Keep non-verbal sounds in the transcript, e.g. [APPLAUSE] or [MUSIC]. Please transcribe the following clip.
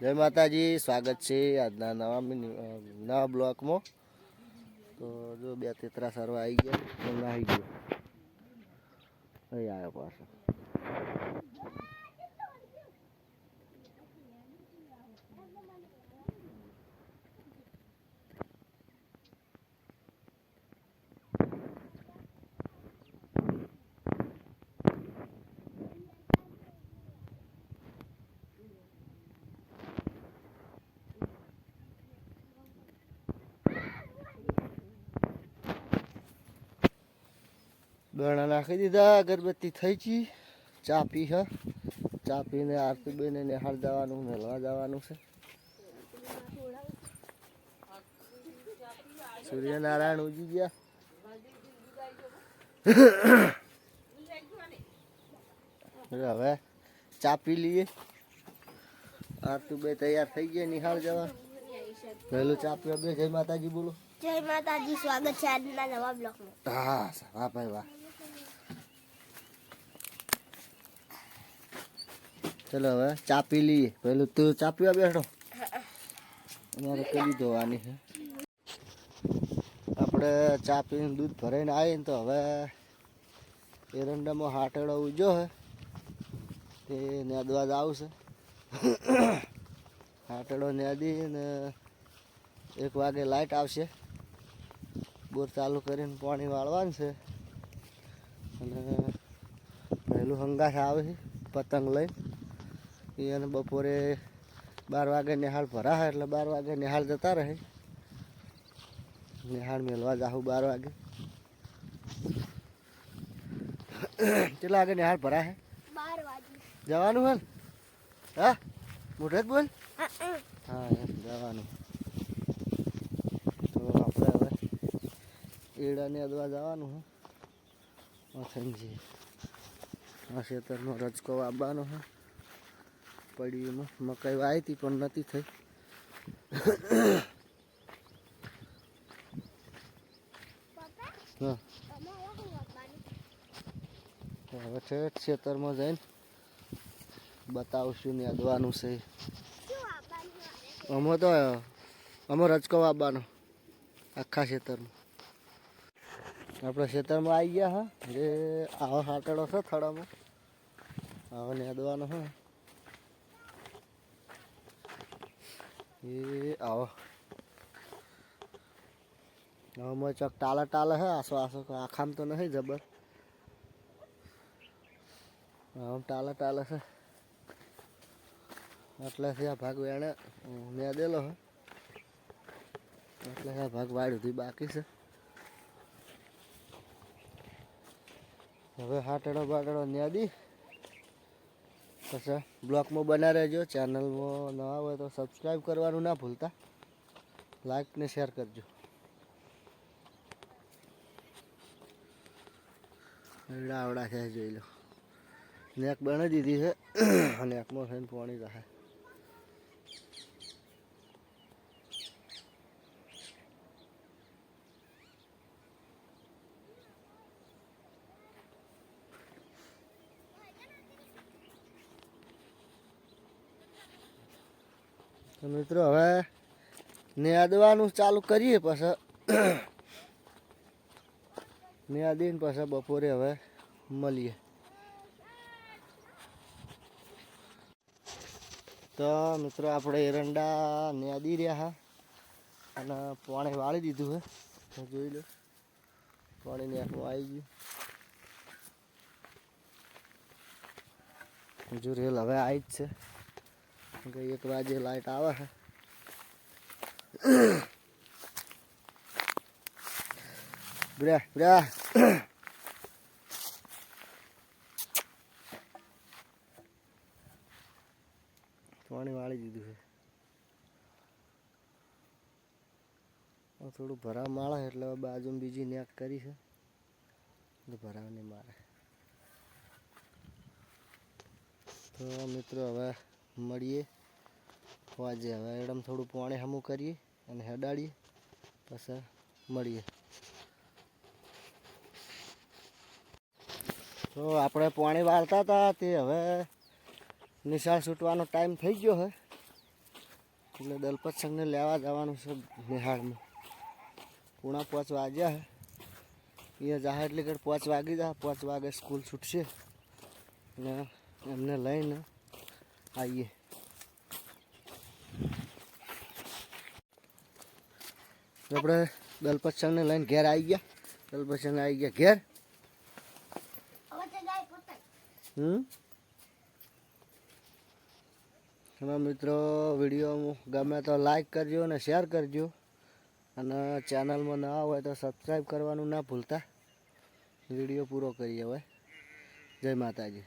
જય માતાજી, સ્વાગત છે આજના નવા નવા બ્લોકમાં. તો જો બે તેતરા સરવા આવી ગયા નાહી ગયો. અહીં આવ્યો પાછો. દોણા નાખી દીધા અગરબત્તી થઈ ગઈ. ચા પી હ. ચા પીને આરતી બેને નિહાળ જવાનું મેળવા જવાનું છે. સૂર્યનારાયણ ઉજી ગયા. હવે ચા પી લઈએ. આરતી બે તૈયાર થઈ ગયા નિહાળ જવા. પહેલું ચા પીવા બે જય માતાજી બોલો. જય માતાજી સ્વાગત છે આજના નવા બ્લોકમાં હા વાહ ભાઈ વાહ. ચલો હવે ચા પી લઈએ. પેલું તું ચા પીવા બેઠો. અમારે કરી ધોવાની છે. આપણે ચા પીને દૂધ ભરાઈને આવીને તો હવે એરંડામાં હાટડો ઉજો હે તે નેદવા જ આવશે. હાટેડો નેદી ને એક વાગે લાઈટ આવશે. બોર ચાલુ કરીને પાણી વાળવાનું છે. અને પહેલું હંગાસ આવે છે પતંગ લઈ એ અને બપોરે બાર વાગે નિહાળ ભરા એટલે બાર વાગે નિહાળ જતા રહે. નિહાળ મેળવા જાઉં બાર વાગે. કેટલા વાગે નિહાળ ભરાશે બાર વાગે. જવાનું હે હા? મોઢે બોલ. હા જવાનું. તો આપણે હવે ઈડાને અદવા જવાનું હે. જઈએ આ ખેતરનો રજકો આવવાનો હે. પડીમાં મકાઈ વાવી હતી પણ નથી થઈ. હવે ઠેઠ ખેતરમાં જઈને બતાવશું ને અદવાનું છે. અમે તો, અમે રચકો વાવવાનો આખા ખેતરમાં. આપણે ખેતરમાં આવી ગયા હા. જે આવો હાટડો છે થડામાં. આવો ને અદવાનો હે. એ આવો આમાં ચોક ટાલા ટાલા હે આસો આસો આખામ તો નહીં જબર આમ ટાલા ટાલે છે એટલેથી આ ભાગ વેણે મેં દેલો હે એટલે આ ભાગ વાડ સુધી બાકી છે હવે હાટડો બાટડો ન્યાદી પછી બ્લોગમાં બના રહેજો, ચેનલમાં નવા હોય તો સબસ્ક્રાઈબ કરવાનું ના ભૂલતા. લાઈક ને શેર કરજો. આવડા છે, જોઈ લો. નેક બની દીધી છે [COUGHS] નેકમાં થઈને પાણી રહે તો મિત્રો હવે નેદવાનું ચાલુ કરીએ પછી. [COUGHS] નેદીને પછી બપોરે હવે મળીએ. તો મિત્રો આપણે એરંડા નેદી રહ્યા હા. અને પાણી વાળી દીધું હે. જોઈ લો. પાણી આખું આવી ગયું. હજુ રેલ હવે આવી જ છે. એક વાગે લાઈટ આવે છે. બ્રે પાણી વાળી દીધું છે. થોડું ભરાવ માળે એટલે બાજુમાં બીજી નેક કરી છે. ભરાવ નહીં મારે તો મિત્રો હવે મળીએ. વાજે હવે એડમ થોડું પાણી હમું કરીએ અને હડાડીએ. પછી મળીએ. તો આપણે પાણી વાળતા હતા તે હવે નિશાળ છૂટવાનો ટાઈમ થઈ ગયો હે. એટલે દલપત સંઘને લેવા જવાનું છે નિહાળમાં પૂણા પાંચ વાગ્યા હે. અહીંયા જાહે એટલે કે પાંચ વાગી જા, પાંચ વાગે સ્કૂલ છૂટશે. ને એમને લઈને આવીએ આપણે દલપત સંઘને લઈને ઘેર આવી ગયા દલપત સંઘ આવી ગયા ઘેર હમ મિત્રો વીડિયો ગમે તો લાઈક કરજો અને શેર કરજો અને ચેનલમાં ના હોય તો સબસ્ક્રાઈબ કરવાનું ના ભૂલતા વીડિયો પૂરો કરીએ હવે જય માતાજી